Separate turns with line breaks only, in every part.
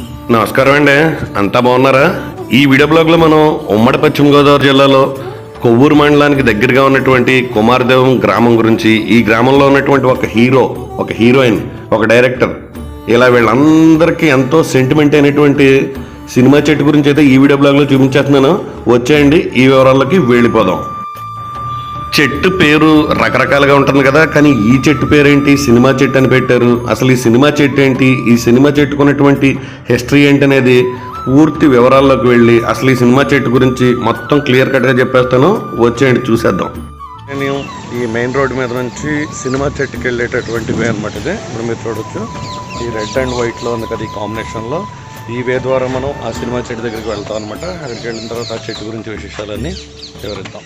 నమస్కారం అండి. అంతా బాగున్నారా? ఈ వీడియో బ్లాగ్లో మనం ఉమ్మడి పశ్చిమ గోదావరి జిల్లాలో కొవ్వూరు మండలానికి దగ్గరగా ఉన్నటువంటి కుమారదేవం గ్రామం గురించి ఈ గ్రామంలో ఉన్నటువంటి ఒక హీరో ఒక హీరోయిన్ ఒక డైరెక్టర్ ఇలా వీళ్ళందరికీ ఎంతో సెంటిమెంట్ అయినటువంటి సినిమా చెట్టు గురించి అయితే ఈ వీడియో బ్లాగ్లో చూపించేస్తున్నాను. వచ్చేయండి ఈ వివరాల్లోకి వెళ్ళిపోదాం. చెట్టు పేరు రకరకాలుగా ఉంటుంది కదా కానీ ఈ చెట్టు పేరేంటి? సినిమా చెట్టు అని పెట్టారు. అసలు ఈ సినిమా చెట్టు ఏంటి? ఈ సినిమా చెట్టుకున్నటువంటి హిస్టరీ ఏంటి అనేది పూర్తి వివరాల్లోకి వెళ్ళి అసలు ఈ సినిమా చెట్టు గురించి మొత్తం క్లియర్ కట్గా చెప్పేస్తాను. వచ్చేయండి చూసేద్దాం. నేను ఈ మెయిన్ రోడ్ మీద నుంచి సినిమా చెట్టుకి వెళ్ళేటటువంటి వే అనమాట ఇది. ఇప్పుడు మీరు చూడొచ్చు. ఈ రెడ్ అండ్ వైట్లో ఉంది కదా ఈ కాంబినేషన్లో. ఈ వే ద్వారా మనం ఆ సినిమా చెట్టు దగ్గరికి వెళ్తాం అనమాట అక్కడికి వెళ్ళిన తర్వాత ఆ చెట్టు గురించి విశేషాలన్నీ వివరిద్దాం.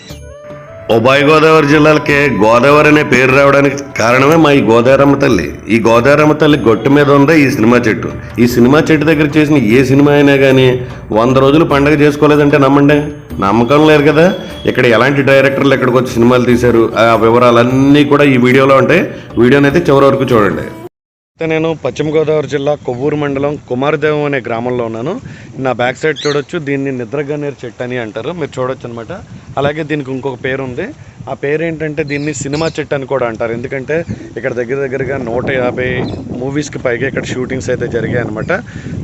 ఉభయ గోదావరి జిల్లాలకే గోదావరి అనే పేరు రావడానికి కారణమే మా ఈ గోదావరమ్మ తల్లి. ఈ గోదావరమ్మ తల్లి గొట్టు మీద ఉందే ఈ సినిమా చెట్టు. ఈ సినిమా చెట్టు దగ్గర చేసిన ఏ సినిమా అయినా కానీ వంద రోజులు పండగ చేసుకోలేదంటే నమ్మండి? నమ్మకం లేరు కదా? ఇక్కడ ఎలాంటి డైరెక్టర్లు ఎక్కడికి వచ్చి సినిమాలు తీశారు? ఆ వివరాలన్నీ కూడా ఈ వీడియోలో ఉంటాయి. వీడియోని అయితే చివరి వరకు చూడండి. అయితే నేను పశ్చిమ గోదావరి జిల్లా కొవ్వూరు మండలం కుమారదేవం అనే గ్రామంలో ఉన్నాను. నా బ్యాక్ సైడ్ చూడొచ్చు. దీన్ని నిద్రగన్నేరు చెట్టు అని అంటారు. మీరు చూడొచ్చు అనమాట అలాగే దీనికి ఇంకొక పేరు ఉంది ఆ పేరు ఏంటంటే దీన్ని సినిమా చెట్టు అని కూడా అంటారు. ఎందుకంటే ఇక్కడ దగ్గర దగ్గరగా నూట యాభై మూవీస్కి పైగా ఇక్కడ షూటింగ్స్ అయితే జరిగాయి అనమాట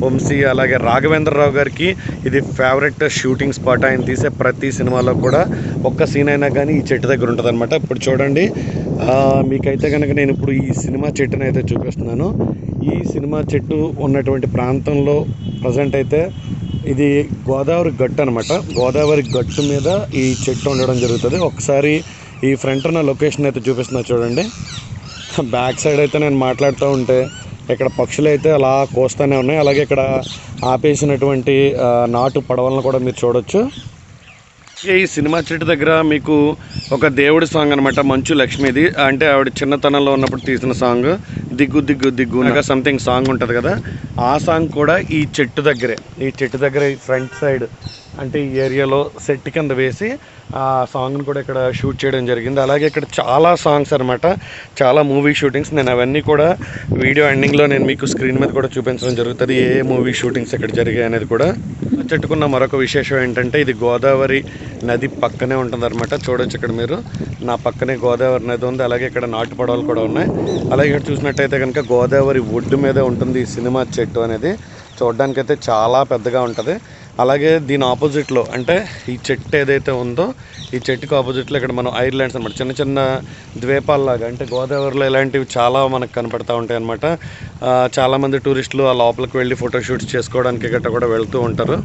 వంశీ అలాగే రాఘవేంద్రరావు గారికి ఇది ఫేవరెట్ షూటింగ్ స్పాట్ ఆయన తీసే ప్రతి సినిమాలో కూడా ఒక్క సీన్ అయినా కానీ ఈ చెట్టు దగ్గర ఉంటుంది ఇప్పుడు చూడండి. మీకైతే కనుక నేను ఇప్పుడు ఈ సినిమా చెట్టుని అయితే చూపిస్తున్నాను. ఈ సినిమా చెట్టు ఉన్నటువంటి ప్రాంతంలో ప్రజెంట్ అయితే ఇది గోదావరి గట్టు అనమాట గోదావరి గట్టు మీద ఈ చెట్టు ఉండడం జరుగుతుంది. ఒకసారి ఈ ఫ్రంట్ ఉన్న లొకేషన్ అయితే చూపిస్తున్నా చూడండి. బ్యాక్ సైడ్ అయితే నేను మాట్లాడుతూ ఉంటే ఇక్కడ పక్షులు అయితే అలా కోస్తూనే ఉన్నాయి. అలాగే ఇక్కడ ఆపేసినటువంటి నాటు పడవలను కూడా మీరు చూడొచ్చు. ఈ సినిమా చెట్టు దగ్గర మీకు ఒక దేవుడి సాంగ్ అనమాట మంచు లక్ష్మిది. అంటే ఆవిడ చిన్నతనంలో ఉన్నప్పుడు తీసిన సాంగ్ దిగ్గు దిగ్గు దిగ్గు అనగా సంథింగ్ సాంగ్ ఉంటుంది కదా. ఆ సాంగ్ కూడా ఈ చెట్టు దగ్గరే. ఈ చెట్టు దగ్గర ఈ ఫ్రంట్ సైడ్ అంటే ఈ ఏరియాలో సెట్ కింద వేసి ఆ సాంగ్ని కూడా ఇక్కడ షూట్ చేయడం జరిగింది. అలాగే ఇక్కడ చాలా సాంగ్స్ అనమాట చాలా మూవీ షూటింగ్స్ నేను అవన్నీ కూడా వీడియో ఎండింగ్లో నేను మీకు స్క్రీన్ మీద కూడా చూపించడం జరుగుతుంది. ఏ మూవీ షూటింగ్స్ ఇక్కడ జరిగాయి అనేది కూడా. చెట్టుకున్న మరొక విశేషం ఏంటంటే ఇది గోదావరి నది పక్కనే ఉంటుంది అనమాట చూడొచ్చు ఇక్కడ మీరు. నా పక్కనే గోదావరి నది ఉంది. అలాగే ఇక్కడ నాటు పడవలు కూడా ఉన్నాయి. అలాగే ఇక్కడ చూసినట్టయితే కనుక గోదావరి ఒడ్డు మీద ఉంటుంది ఈ సినిమా చెట్టు అనేది. చూడడానికైతే చాలా పెద్దగా ఉంటుంది. అలాగే దీని ఆపోజిట్లో అంటే ఈ చెట్టు ఏదైతే ఉందో ఈ చెట్టుకి ఆపోజిట్లో ఇక్కడ మనం ఐర్లాండ్స్ అనమాట చిన్న చిన్న ద్వీపాల్లాగా అంటే గోదావరిలో ఇలాంటివి చాలా మనకు కనపడతా ఉంటాయి అనమాట చాలామంది టూరిస్టులు ఆ లోపలికి వెళ్ళి ఫోటోషూట్స్ చేసుకోవడానికి గట్రా కూడా వెళ్తూ ఉంటారు.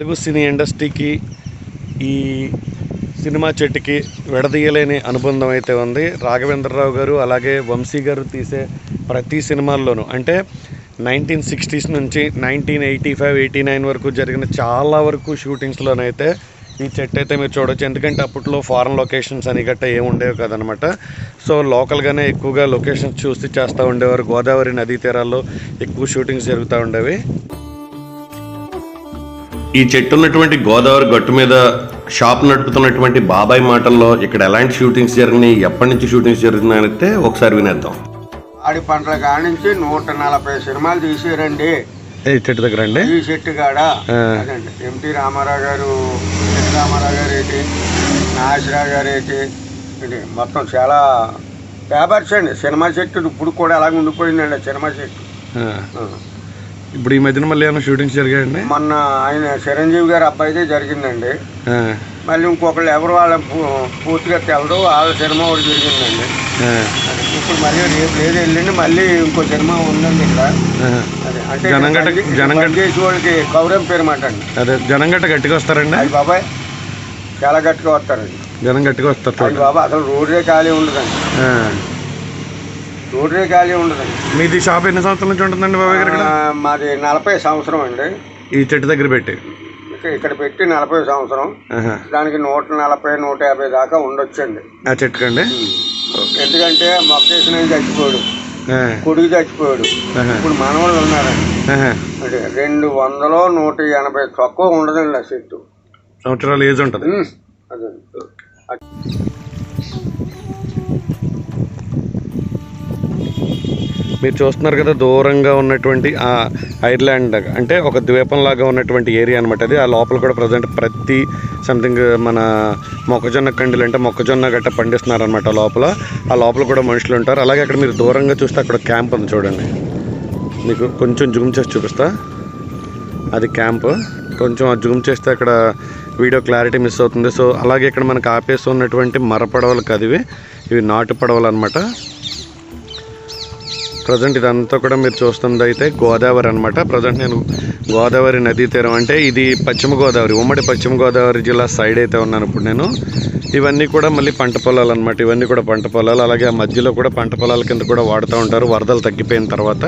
తెలుగు సినీ ఇండస్ట్రీకి ఈ సినిమా చెట్టుకి విడదీయలేని అనుబంధం అయితే ఉంది. రాఘవేంద్రరావు గారు అలాగే వంశీ గారు తీసే ప్రతి సినిమాల్లోనూ అంటే నైన్టీన్ సిక్స్టీస్ నుంచి nineteen eighty five eighty nine వరకు జరిగిన చాలా వరకు షూటింగ్స్లోనైతే ఈ చెట్టు అయితే మీరు చూడొచ్చు. ఎందుకంటే అప్పట్లో ఫారెన్ లొకేషన్స్ అని గట్ట ఏమి ఉండేవి కదనమాట సో లోకల్గానే ఎక్కువగా లొకేషన్స్ చూసి చేస్తూ ఉండేవారు. గోదావరి నదీ తీరాల్లో ఎక్కువ షూటింగ్స్ జరుగుతూ ఉండేవి. ఈ చెట్టు ఉన్నటువంటి గోదావరి గట్టు మీద షాప్ నడుపుతున్నటువంటి బాబాయ్ మాటల్లో ఇక్కడ ఎలాంటి షూటింగ్స్ జరిగినాయి ఎప్పటి నుంచి షూటింగ్స్ జరుగుతున్నాయంటే ఒకసారి వినేద్దాం.
ఆడి పంటల కాడ నుంచి నూట నలభై సినిమాలు తీసారండి.
ఏ చెట్టు దగ్గర అండి?
ఈ చెట్టు కాడ. అదండి. ఎంటి రామారావు గారు ఎన్ రామారావు గారు ఏంటి నాగేశ్వరరావు గారు ఏంటి ఇది మొత్తం చాలా పేపర్స్ అండి. సినిమా చెట్టు ఇప్పుడు కూడా అలాగ ఉండిపోయిందండి సినిమా చెట్టు.
ఇప్పుడు ఈ మధ్యన మళ్ళీ ఏమైనా షూటింగ్స్ జరిగాయండి?
మొన్న ఆయన చిరంజీవి గారి అబ్బాయిదే జరిగిందండి.
ఆ,
మళ్ళీ ఇంకొకళ్ళు ఎవరు వాళ్ళ పూర్తిగా తెలదు వాళ్ళ సినిమా ఒకటి జరిగిందండి. ఇప్పుడు మళ్ళీ రేపు లేదు వెళ్ళండి మళ్ళీ ఇంకో సినిమా ఉందండి ఇక్కడ. అదే అంటే చేసి వాళ్ళకి కౌరం పేరు మాట అండి.
అదే గట్టిగా వస్తారండి?
అది బాబాయ్ చాలా గట్టిగా వస్తారండి.
జనం గట్టిగా వస్తారు
అది బాబా అసలు రోడ్డే ఖాళీ ఉండదండి. రోడ్డే ఖాళీ ఉండదండి.
మీది షాప్ ఎన్ని సంవత్సరాల నుంచి ఉంటుందండి బాబాయ్ గారు ఇక్కడ?
మాది నలభై సంవత్సరం అండి.
ఈ చెట్టు దగ్గర పెట్టి.
ఇక్కడ పెట్టి నలభై సంవత్సరం. దానికి నూట నలభై నూట యాభై దాకా ఉండొచ్చండి.
ఆ చెట్టుకండి?
ఎందుకంటే మొక్కేసిన చచ్చిపోయాడు. కొడుకు చచ్చిపోయాడు. ఇప్పుడు మనవాళ్ళు ఉన్నారండి. అంటే రెండు వందలు నూట ఎనభై తక్కువ ఉండదండి ఆ చెట్టు
సంవత్సరాలు ఏజ్ ఉంటుంది.
అదే.
మీరు చూస్తున్నారు కదా దూరంగా ఉన్నటువంటి ఆ ఐర్లాండ్ అంటే ఒక ద్వీపంలాగా ఉన్నటువంటి ఏరియా అనమాట అది. ఆ లోపల కూడా ప్రజెంట్ ప్రతి సంథింగ్ మన మొక్కజొన్న కండులు అంటే మొక్కజొన్న గట్ట పండిస్తున్నారు అనమాట లోపల. ఆ లోపల కూడా మనుషులు ఉంటారు. అలాగే అక్కడ మీరు దూరంగా చూస్తే అక్కడ క్యాంప్ ఉంది చూడండి. మీకు కొంచెం జూమ్ చేసి చూపిస్తా. అది క్యాంప్. కొంచెం జూమ్ చేస్తే అక్కడ వీడియో క్లారిటీ మిస్ అవుతుంది. సో అలాగే ఇక్కడ మనకు ఆపేసి ఉన్నటువంటి మర పడవలు కదివి. ఇవి నాటు పడవలు అనమాట ప్రజెంట్ ఇదంతా కూడా మీరు చూస్తుంది అయితే గోదావరి అనమాట ప్రజెంట్ నేను గోదావరి నదీ తీరం అంటే ఇది పశ్చిమ గోదావరి ఉమ్మడి పశ్చిమ గోదావరి జిల్లా సైడ్ అయితే ఉన్నాను ఇప్పుడు నేను. ఇవన్నీ కూడా మళ్ళీ పంట పొలాలు అనమాట ఇవన్నీ కూడా పంట పొలాలు. అలాగే ఆ మధ్యలో కూడా పంట పొలాల కింద కూడా వాడుతూ ఉంటారు. వరదలు తగ్గిపోయిన తర్వాత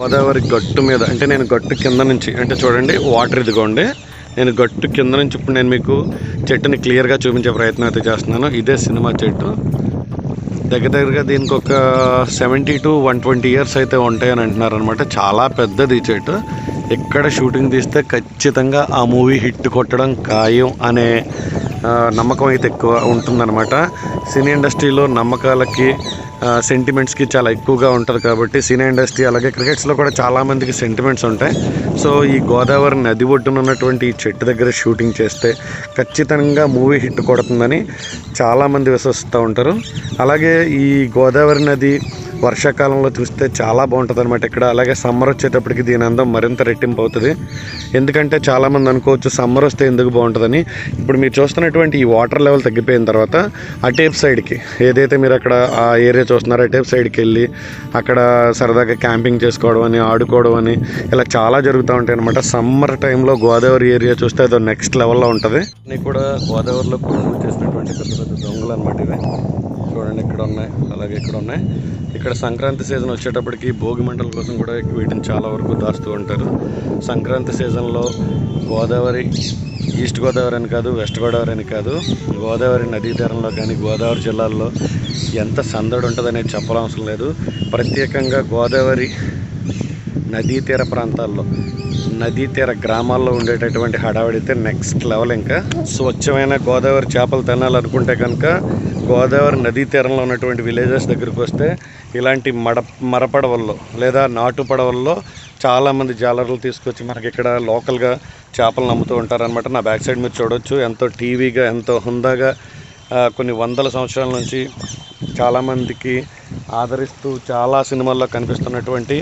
గోదావరి గట్టు మీద అంటే నేను గట్టు కింద నుంచి అంటే చూడండి వాటర్ ఇదిగోండి. నేను గట్టు కింద నుంచి ఇప్పుడు నేను మీకు చెట్టుని క్లియర్గా చూపించే ప్రయత్నం అయితే చేస్తున్నాను. ఇదే సినిమా చెట్టు. దగ్గర దగ్గరగా దీనికి ఒక seventy to one twenty years అయితే ఉంటాయని అంటున్నారు అనమాట చాలా పెద్దది చెట్టు. ఎక్కడ షూటింగ్ తీస్తే ఖచ్చితంగా ఆ మూవీ హిట్ కొట్టడం ఖాయం అనే నమ్మకం అయితే ఎక్కువ ఉంటుందన్నమాట. సినీ ఇండస్ట్రీలో నమ్మకాలకి సెంటిమెంట్స్కి చాలా ఎక్కువగా ఉంటుంది కాబట్టి సినీ ఇండస్ట్రీ అలాగే క్రికెట్స్లో కూడా చాలామందికి సెంటిమెంట్స్ ఉంటాయి. సో ఈ గోదావరి నది ఒడ్డున ఉన్నటువంటి ఈ చెట్టు దగ్గర షూటింగ్ చేస్తే ఖచ్చితంగా మూవీ హిట్ కొడుతుందని చాలామంది విశ్వసిస్తూ ఉంటారు. అలాగే ఈ గోదావరి నది వర్షాకాలంలో చూస్తే చాలా బాగుంటుంది అనమాట ఇక్కడ. అలాగే సమ్మర్ వచ్చేటప్పటికి దీని అందం మరింత రెట్టింపు అవుతుంది ఎందుకంటే చాలామంది అనుకోవచ్చు సమ్మర్ వస్తే ఎందుకు బాగుంటుందని. ఇప్పుడు మీరు చూస్తున్నటువంటి ఈ వాటర్ లెవెల్ తగ్గిపోయిన తర్వాత అటేప్ సైడ్కి ఏదైతే మీరు అక్కడ ఆ ఏరియా చూస్తున్నారో అటేప్ సైడ్కి వెళ్ళి అక్కడ సరదాగా క్యాంపింగ్ చేసుకోవడం అని ఆడుకోవడం అని ఇలా చాలా జరుగుతూ ఉంటాయి అనమాట సమ్మర్ టైంలో గోదావరి ఏరియా చూస్తే అదో నెక్స్ట్ లెవెల్లో ఉంటుంది. కూడా గోదావరిలో కొనుగోలు చేసినటువంటి పెద్ద పెద్ద దొంగలు అనమాట ఇవి. చూడండి ఇక్కడ ఉన్నాయి అలాగే ఇక్కడ ఉన్నాయి. ఇక్కడ సంక్రాంతి సీజన్ వచ్చేటప్పటికి భోగి మంటల కోసం కూడా వీటిని చాలా వరకు దాస్తూ ఉంటారు. సంక్రాంతి సీజన్లో గోదావరి ఈస్ట్ గోదావరి అని కాదు వెస్ట్ గోదావరి అని కాదు గోదావరి నదీ తీరంలో కానీ గోదావరి జిల్లాల్లో ఎంత సందడి ఉంటుందనేది చెప్పనవసరం లేదు. ప్రత్యేకంగా గోదావరి నదీ తీర ప్రాంతాల్లో నదీ తీర గ్రామాల్లో ఉండేటటువంటి హడావిడి అయితే నెక్స్ట్ లెవెల్ ఇంకా. స్వచ్ఛమైన గోదావరి చేపలు తినాలనుకుంటే కనుక గోదావరి నదీ తీరంలో ఉన్నటువంటి విలేజెస్ దగ్గరికి వస్తే ఇలాంటి మడ మరపడవల్లో లేదా నాటు పడవల్లో చాలామంది జాలర్లు తీసుకొచ్చి మనకి ఇక్కడ లోకల్గా చేపలను అమ్ముతూ ఉంటారనమాట నా బ్యాక్ సైడ్ మీరు చూడొచ్చు. ఎంతో టీవీగా ఎంతో హుందాగా కొన్ని వందల సంవత్సరాల నుంచి చాలామందికి ఆదరిస్తూ చాలా సినిమాల్లో కనిపిస్తున్నటువంటి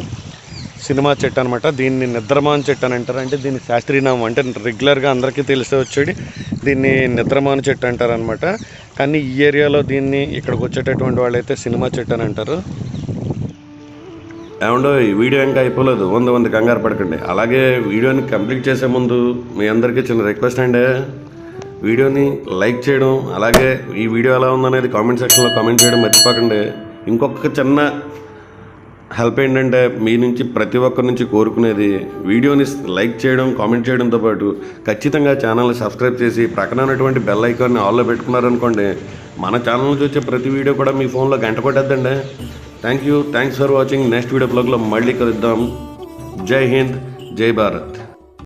సినిమా చెట్టు అనమాట దీన్ని నిద్రమాన్ చెట్టు అని అంటారు అంటే దీన్ని శాస్త్రీయనామం అంటే రెగ్యులర్గా అందరికీ తెలిసే వచ్చేది దీన్ని నిద్రమాన్ చెట్టు అంటారనమాట కానీ ఈ ఏరియాలో దీన్ని ఇక్కడికి వచ్చేటటువంటి వాళ్ళైతే సినిమా చెట్టు అని అంటారు. ఏమండో ఈ వీడియో ఇంకా అయిపోలేదు. వంద వంద కంగారు పడకండి. అలాగే వీడియోని కంప్లీట్ చేసే ముందు మీ అందరికీ చిన్న రిక్వెస్ట్ అండి. వీడియోని లైక్ చేయడం అలాగే ఈ వీడియో ఎలా ఉందనేది కామెంట్ సెక్షన్లో కామెంట్ చేయడం మర్చిపోకండి. ఇంకొక చిన్న హెల్ప్ ఏంటంటే మీ నుంచి ప్రతి ఒక్కరి నుంచి కోరుకునేది వీడియోని లైక్ చేయడం కామెంట్ చేయడంతో పాటు ఖచ్చితంగా ఛానల్ని సబ్స్క్రైబ్ చేసి ప్రక్కన ఉన్నటువంటి బెల్ ఐకాన్ని ఆల్లో పెట్టుకున్నారనుకోండి మన ఛానల్ నుంచి వచ్చే ప్రతి వీడియో కూడా మీ ఫోన్లో గంట కొట్టేద్దండి. Thank you thanks for watching next video బ్లాగ్లో మళ్ళీ కలుద్దాం. జై హింద్. జై భారత్.